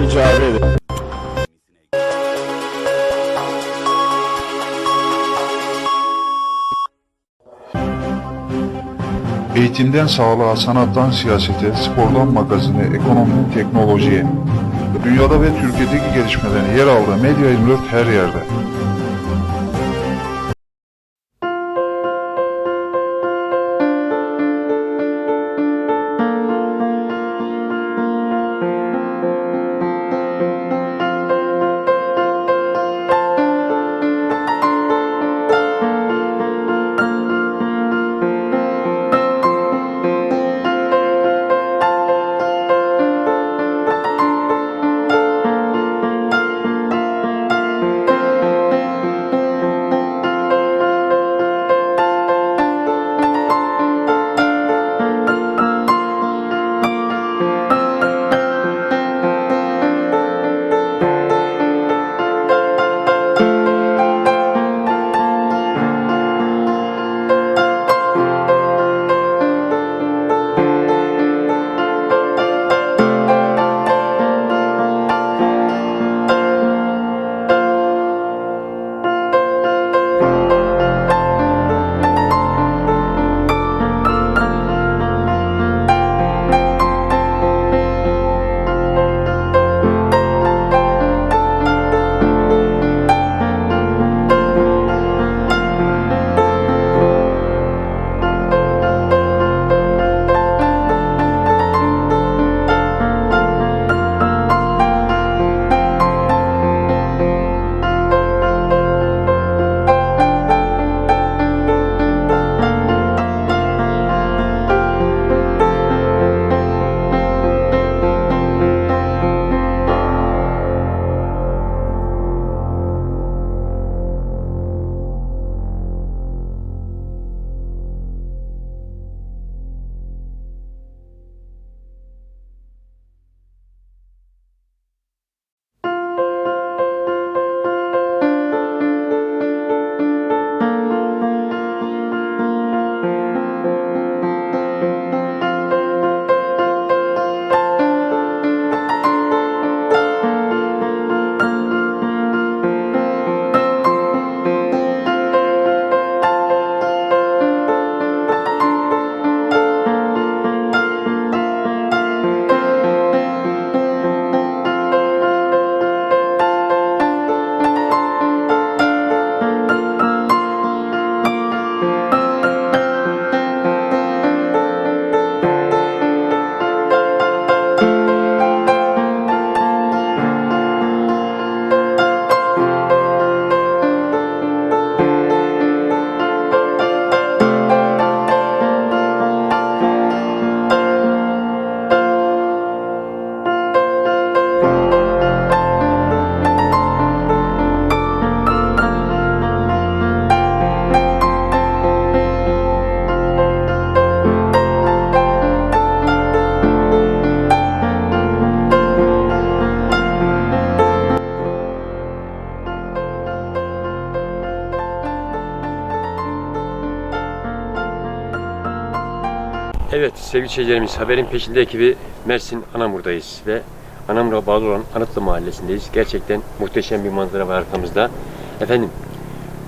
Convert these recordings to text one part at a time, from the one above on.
icabet eder. Eğitimden sağlığa, sanattan siyasete, spordan magazine, ekonomi, teknolojiye, dünyada ve Türkiye'deki gelişmelerin yer aldığı Medya 24 her yerde. Evet sevgili seyircilerimiz haberin peşinde ekibi Mersin Anamur'dayız ve Anamur'a bağlı olan Anıtlı Mahallesi'ndeyiz. Gerçekten muhteşem bir manzara var arkamızda. Efendim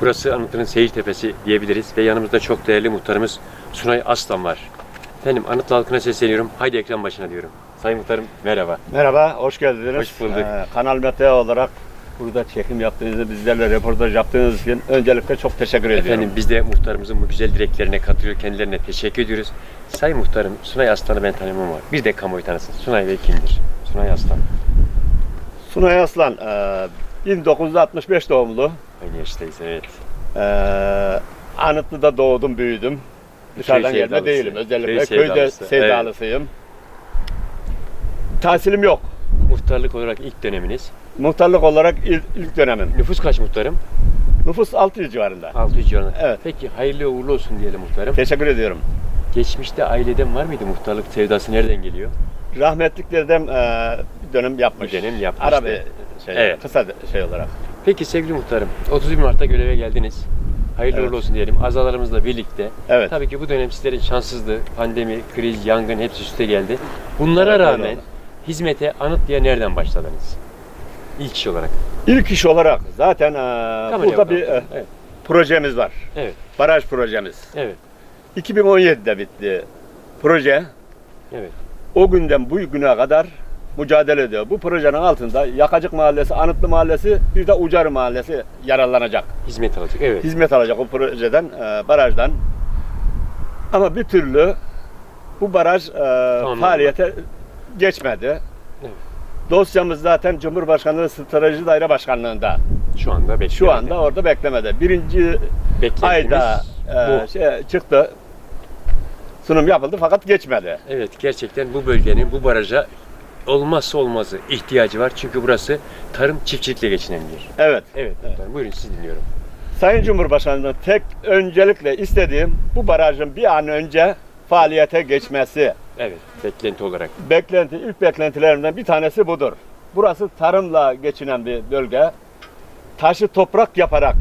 burası Anıtlı'nın seyir tepesi diyebiliriz ve yanımızda çok değerli muhtarımız Sunay Aslan var. Efendim Anıtlı halkına sesleniyorum. Haydi ekran başına diyorum. Sayın muhtarım merhaba. Merhaba, hoş geldiniz. Hoş bulduk. Ee, Kanal Mete olarak burada çekim yaptığınız, bizlerle röportaj yaptığınız için öncelikle çok teşekkür ediyorum. Efendim biz de muhtarımızın bu güzel dileklerine katılıyor. Kendilerine teşekkür ediyoruz. Sayın muhtarım Sunay Aslan'ı ben tanımam var. Bir de kamuoyu tanısın. Sunay Bey kimdir? Sunay Aslan. Sunay Aslan, e, 1965 doğumlu. Aynı yaştayız evet. E, Anıtlı'da doğdum, büyüdüm. Dışarıdan gelme değilim. Özellikle Köy köyde sevdalısı, sevdalısıyım. Tahsilim yok. Muhtarlık olarak ilk döneminiz. Muhtarlık olarak ilk, ilk dönemim. Nüfus kaç muhtarım? Nüfus 600 civarında. 600 civarında. Evet. Peki hayırlı uğurlu olsun diyelim muhtarım. Teşekkür ediyorum. Geçmişte aileden var mıydı muhtarlık sevdası nereden geliyor? Rahmetliklerden e, bir dönem yapmış. Bir dönem yapmıştı. Ara bir şey, Evet. kısa şey olarak. Peki sevgili muhtarım 31 Mart'ta göreve geldiniz. Hayırlı Evet. uğurlu olsun diyelim. Azalarımızla birlikte. Evet. Tabii ki bu dönem sizlerin şanssızlığı, pandemi, kriz, yangın hepsi üste geldi. Bunlara Evet, öyle rağmen oldu. hizmete Anıtlı'ya nereden başladınız? İlk iş olarak. İlk iş olarak zaten e, Kameraya burada bakalım. bir e, Evet. projemiz var. Evet. Baraj projemiz. Evet. 2017'de bitti proje. Evet. O günden bu güne kadar mücadele ediyor. Bu projenin altında Yakacık Mahallesi, Anıtlı Mahallesi, bir de Ucarı Mahallesi yararlanacak. Hizmet alacak. Evet. Hizmet alacak o projeden, e, barajdan. Ama bir türlü bu baraj e, faaliyete geçmedi. Evet. Dosyamız zaten Cumhurbaşkanlığı Strateji Daire Başkanlığı'nda. Şu anda bekliyor. Şu anda orada beklemede. Birinci ayda e, şey, çıktı. Sunum yapıldı fakat geçmedi. Evet gerçekten bu bölgenin bu baraja olmazsa olmazı ihtiyacı var. Çünkü burası tarım çiftçilikle geçinen bir yer. Evet. Evet. muhtarım, Buyurun sizi dinliyorum. Sayın Cumhurbaşkanı'nın tek öncelikle istediğim bu barajın bir an önce faaliyete geçmesi. Evet. Beklenti olarak. Beklenti, ilk beklentilerimden bir tanesi budur. Burası tarımla geçinen bir bölge. Taşı toprak yaparak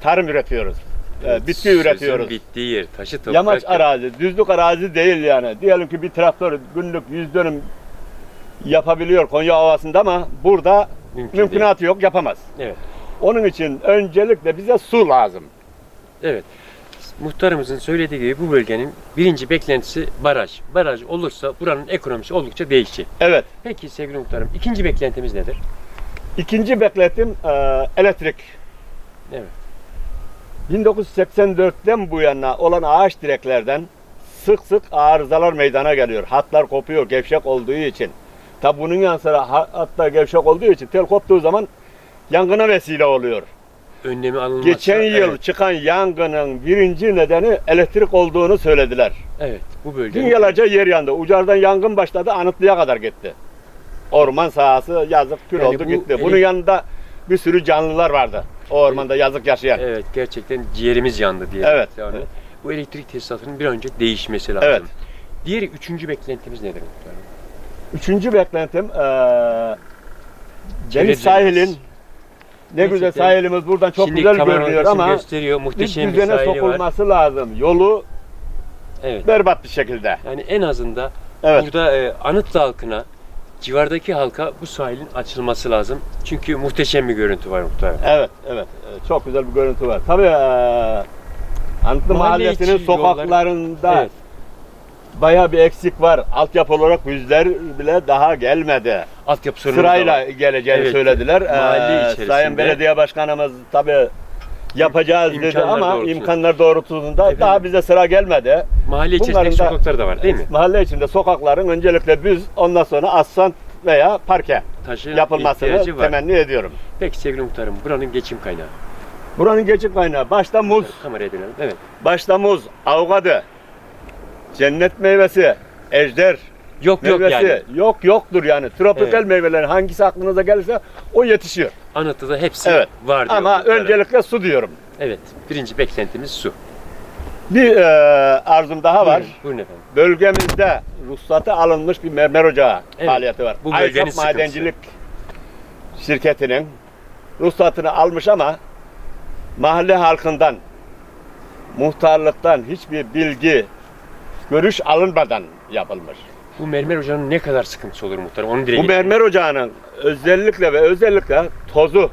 tarım üretiyoruz. Ee, bitki Sözün üretiyoruz. bittiği yer. Taşı toprak. Yamaç yap- arazi, düzlük arazi değil yani. Diyelim ki bir traktör günlük 100 dönüm yapabiliyor Konya Ovası'nda ama burada Mümkün mümkünatı yok, yapamaz. Evet. Onun için öncelikle bize su lazım. Evet. Muhtarımızın söylediği gibi bu bölgenin birinci beklentisi baraj. Baraj olursa buranın ekonomisi oldukça değişecek. Evet. Peki sevgili muhtarım ikinci beklentimiz nedir? İkinci bekletim e, elektrik. Evet. 1984'ten bu yana olan ağaç direklerden sık sık arızalar meydana geliyor. Hatlar kopuyor gevşek olduğu için. Tabi bunun yanı sıra ha- hatlar gevşek olduğu için tel koptuğu zaman yangına vesile oluyor. Önlemi alınması. Geçen yıl Evet, çıkan yangının birinci nedeni elektrik olduğunu söylediler. evet bu bölgenin. Dünyalarca yer yandı. Ucardan yangın başladı Anıtlı'ya kadar gitti. Orman sahası yazık kül Yani oldu bu gitti. Bunun yanında bir sürü canlılar vardı. O ormanda yazık yaşayan. Evet gerçekten ciğerimiz yandı diye. Evet, Yani evet. Bu elektrik tesisatının bir an önce değişmesi lazım. Evet. Diğer üçüncü beklentimiz nedir muhtarım? Üçüncü beklentim Çevre deniz sahilin ne güzel Gerçekten- sahilimiz buradan çok Şimdi güzel görünüyor ama gösteriyor. bir Muhteşem bir, düzene var. sokulması lazım. Yolu Evet. berbat bir şekilde. Yani en azından Evet. burada e, Anıtlı halkına, civardaki halka bu sahilin açılması lazım. Çünkü muhteşem bir görüntü var muhtarım. Evet, evet. Ee, Çok güzel bir görüntü var. Tabii eee Antlı Mahalle Mahallesi'nin sokaklarında Evet. bayağı bir eksik var. Altyapı olarak yüzler bile daha gelmedi. Altyapı sorunu Sırayla var. geleceğini Evet, söylediler. mahalle Ee, Sayın Belediye Başkanımız tabii yapacağız dedi İmkanlar ama doğrultusunda. imkanlar doğrultusunda Efendim? daha bize sıra gelmedi. Mahalle Bunların içerisindeki da- sokaklar da var değil mi? Mahalle içinde sokakların öncelikle büz ondan sonra asfalt veya parke Taşı yapılmasını ihtiyacı var. temenni ediyorum. Peki sevgili muhtarım buranın geçim kaynağı. Buranın geçim kaynağı başta muz, Kameraya dönelim. Evet. başta muz, avokado, cennet meyvesi, ejder Yok yok meyvesi yani. yok yoktur yani. Tropikal Evet. meyvelerin hangisi aklınıza gelirse o yetişiyor. Anıtıda hepsi Evet. var diyor. Ama öncelikle su diyorum. Evet. Birinci beklentimiz su. Bir e, arzum daha var. Buyurun, buyurun efendim. Bölgemizde ruhsatı alınmış bir mermer ocağı Evet, faaliyeti var. bu bölgenin Madencilik şirketinin ruhsatını almış ama mahalle halkından, muhtarlıktan hiçbir bilgi, görüş alınmadan yapılmış. Bu mermer ocağının ne kadar sıkıntısı olur muhtarım? Onu dile Bu getirin. mermer ocağının özellikle ve özellikle tozu,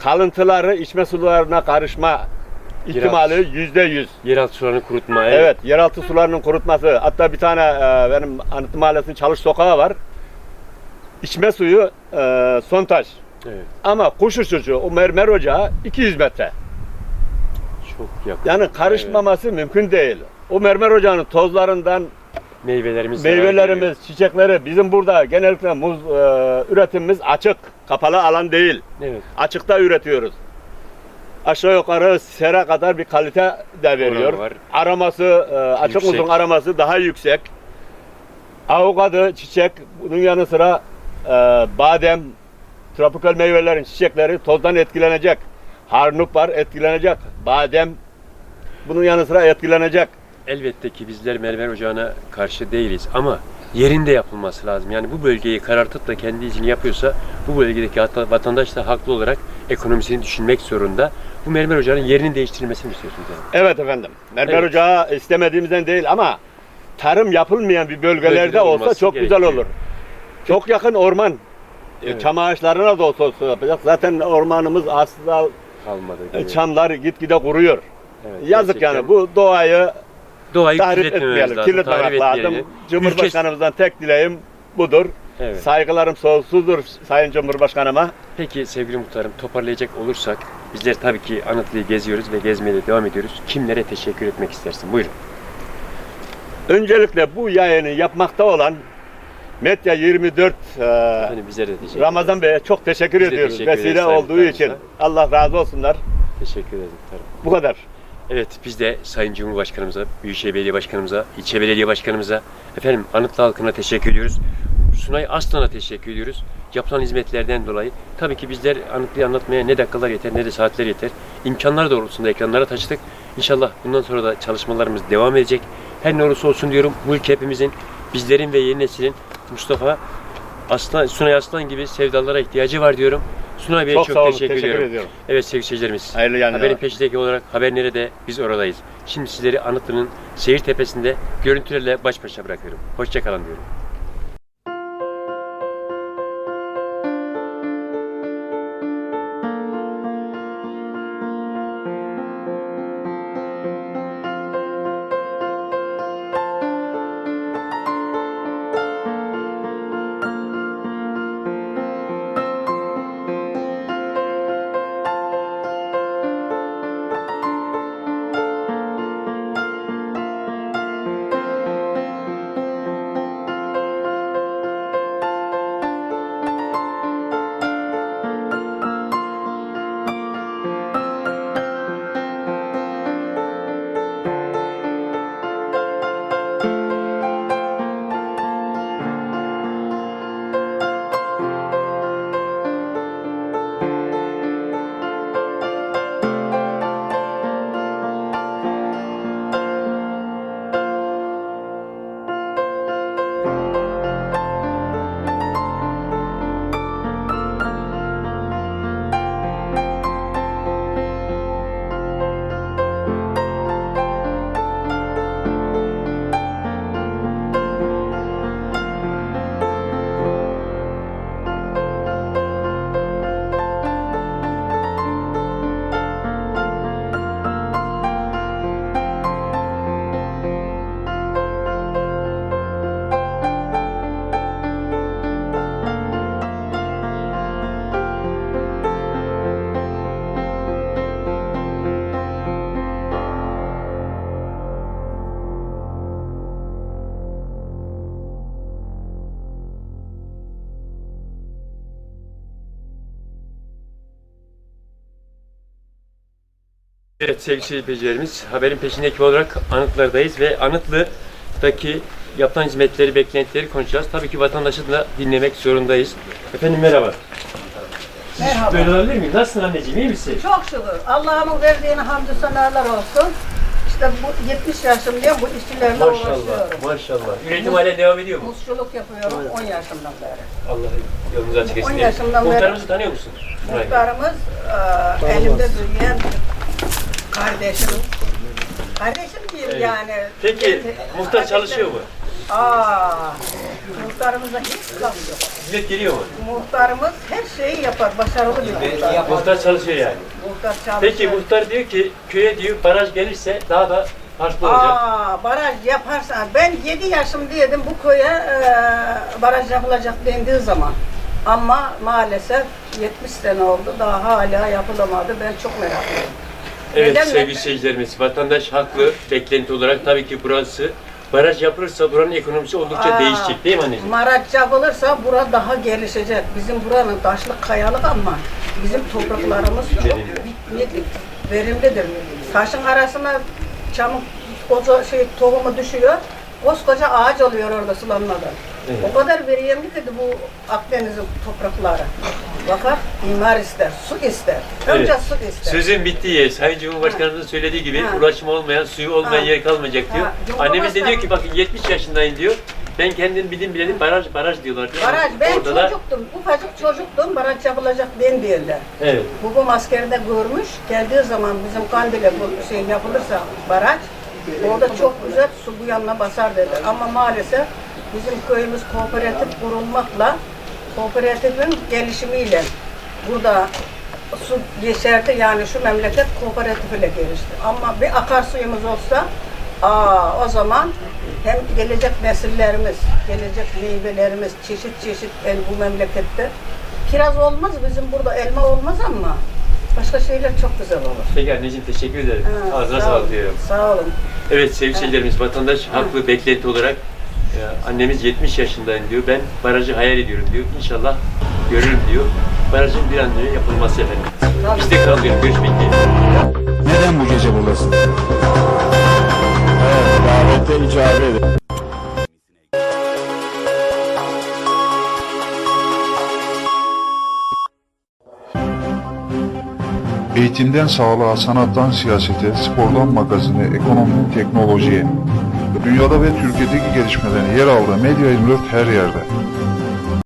kalıntıları içme sularına karışma ihtimali yüzde yüz. Yeraltı sularını kurutma. Evet, yeraltı sularının kurutması. Hatta bir tane e, benim Anıtlı Mahallesi'nin çalış sokağı var. İçme suyu e, sondaj. Evet. Ama kuş uçuşu o mermer ocağı 200 metre. Çok yakın. Yani karışmaması mümkün değil. O mermer ocağının tozlarından Meyvelerimiz meyvelerimiz, çiçekleri bizim burada genellikle muz e, üretimimiz açık, kapalı alan değil. Evet. Açıkta üretiyoruz. Aşağı yukarı sera kadar bir kalite de veriyor. Var. Araması, e, açık Yüksek. muzun araması daha yüksek. Avokado, çiçek, bunun yanı sıra e, badem, tropikal meyvelerin çiçekleri tozdan etkilenecek. Harnup var etkilenecek. Badem bunun yanı sıra etkilenecek. Elbette ki bizler mermer ocağına karşı değiliz ama yerinde yapılması lazım. Yani bu bölgeyi karartıp da kendi için yapıyorsa bu bölgedeki vatandaş da haklı olarak ekonomisini düşünmek zorunda. Bu mermer ocağının yerinin değiştirilmesini istiyorsunuz yani. Evet efendim. Mermer Evet. ocağı istemediğimizden değil ama tarım yapılmayan bir bölgelerde Bölgede olsa çok güzel gerekiyor. olur. Çok yakın orman. Evet. Çam ağaçlarına da olsa olsa yapacak. Zaten ormanımız aslında Kalmadı. e, gibi. çamlar gitgide kuruyor. Evet, Yazık gerçekten. yani bu doğayı Doğayı tahrip etmeyelim, lazım. kirletmemek lazım. Cumhurbaşkanımızdan tek dileğim budur. Evet. Saygılarım sonsuzdur Sayın Cumhurbaşkanıma. Peki sevgili muhtarım toparlayacak olursak bizler tabii ki Anıtlı'yı geziyoruz ve gezmeye de devam ediyoruz. Kimlere teşekkür etmek istersin? Buyurun. Öncelikle bu yayını yapmakta olan Medya 24 e, Hani bizlere de teşekkür Ramazan Bey'e çok teşekkür Biz ediyoruz. teşekkür Vesile olduğu için. Allah razı olsunlar. Teşekkür muhtarım. Bu kadar. Evet biz de Sayın Cumhurbaşkanımıza, Büyükşehir Belediye Başkanımıza, ilçe belediye başkanımıza, efendim Anıtlı halkına teşekkür ediyoruz. Sunay Aslan'a teşekkür ediyoruz. Yapılan hizmetlerden dolayı. Tabii ki bizler Anıtlı'yı anlatmaya ne dakikalar yeter ne de saatler yeter. İmkanlar doğrultusunda ekranlara taşıdık. İnşallah bundan sonra da çalışmalarımız devam edecek. Her ne olursa olsun diyorum bu ülke hepimizin, bizlerin ve yeni neslin Mustafa Aslan, Sunay Aslan gibi sevdalara ihtiyacı var diyorum. Sunay Bey'e Çok, çok, sağ olun. teşekkür, Teşekkür, ediyorum. ediyorum. Evet sevgili seyircilerimiz. Hayırlı yayınlar. Haberin peşindeki olarak haber nerede? Biz oradayız. Şimdi sizleri Anıtlı'nın seyir tepesinde görüntülerle baş başa bırakıyorum. Hoşçakalın diyorum. Evet sevgili seyircilerimiz, haberin peşindeki olarak Anıtlar'dayız ve Anıtlı'daki yapılan hizmetleri, beklentileri konuşacağız. Tabii ki vatandaşı da dinlemek zorundayız. Efendim merhaba. Siz Merhaba. Böyle alabilir miyim? Nasılsın anneciğim, iyi misin? Çok şükür. Allah'ımın verdiğine hamdü senalar olsun. İşte bu 70 yaşındayım, bu işçilerle Maşallah, uğraşıyorum. maşallah. Üretim hala devam ediyor mu? Musçuluk yapıyorum 10 yaşımdan beri. Allah yolunuzu açık etsin. On yaşından beri- Muhtarımızı tanıyor musun? Muhtarımız e, elimde büyüyen kardeşim. Kardeşim diyeyim Evet. yani. Peki muhtar çalışıyor mu? Aa, muhtarımıza hiç laf yok. Hizmet geliyor mu? Muhtarımız her şeyi yapar, başarılı bir muhtar. Muhtar çalışıyor yani. Muhtar çalışıyor. Peki muhtar diyor ki köye diyor baraj gelirse daha da farklı olacak. Aa, baraj yaparsan ben 7 yaşımdaydım bu köye e, baraj yapılacak dendiği zaman. Ama maalesef 70 sene oldu daha hala yapılamadı. Ben çok meraklıyım. Evet Neden sevgili mi? seyircilerimiz, vatandaş haklı beklenti olarak tabii ki burası baraj yapılırsa buranın ekonomisi oldukça Aa, değişecek değil mi anneciğim? Baraj yapılırsa bura daha gelişecek. Bizim buranın taşlık kayalık ama bizim topraklarımız çok verimlidir. verimlidir. Taşın arasına çamur koca şey tohumu düşüyor. Koskoca ağaç oluyor orada sulanmadan. Evet. O kadar verimli ki bu Akdeniz'in toprakları. Bakar imar ister, su ister. Önce Evet. su ister. Sözün bittiği yer, Sayın Cumhurbaşkanımızın söylediği gibi Ha. ulaşımı olmayan, suyu olmayan Ha. yer kalmayacak diyor. Ha, Annemiz de diyor ki bakın 70 yaşındayım diyor. Ben kendim bildim bileli baraj baraj diyorlar diyor. Baraj, ben Orada da çocuktum, ufacık çocuktum, baraj yapılacak den diyorlar. evet. Babam askerde görmüş, geldiği zaman bizim Kandil'e bu şey yapılırsa baraj, orada çok güzel su bu yanına basar dedi. Ama maalesef bizim köyümüz kooperatif kurulmakla kooperatifin gelişimiyle burada su yeşerdi yani şu memleket kooperatif ile gelişti. Ama bir akarsuyumuz olsa aa, o zaman hem gelecek nesillerimiz, gelecek meyvelerimiz çeşit çeşit el bu memlekette kiraz olmaz bizim burada elma olmaz ama başka şeyler çok güzel olur. Peki anneciğim teşekkür ederim. Ha, Ağzına sağ sağlık diyorum. Sağ olun. Evet sevgili seyircilerimiz vatandaş haklı beklenti olarak annemiz 70 yaşındayım diyor. Ben barajı hayal ediyorum diyor. İnşallah görürüm diyor. Barajın bir an önce yapılması efendim. Biz de kalmıyoruz. Görüşmek dileğiyle. Neden bu gece buradasın? Evet, davete icabet edin. Eğitimden sağlığa, sanattan siyasete, spordan magazine, ekonomi, teknolojiye, dünyada ve Türkiye'deki gelişmelerin yer aldığı Medya 24 her yerde.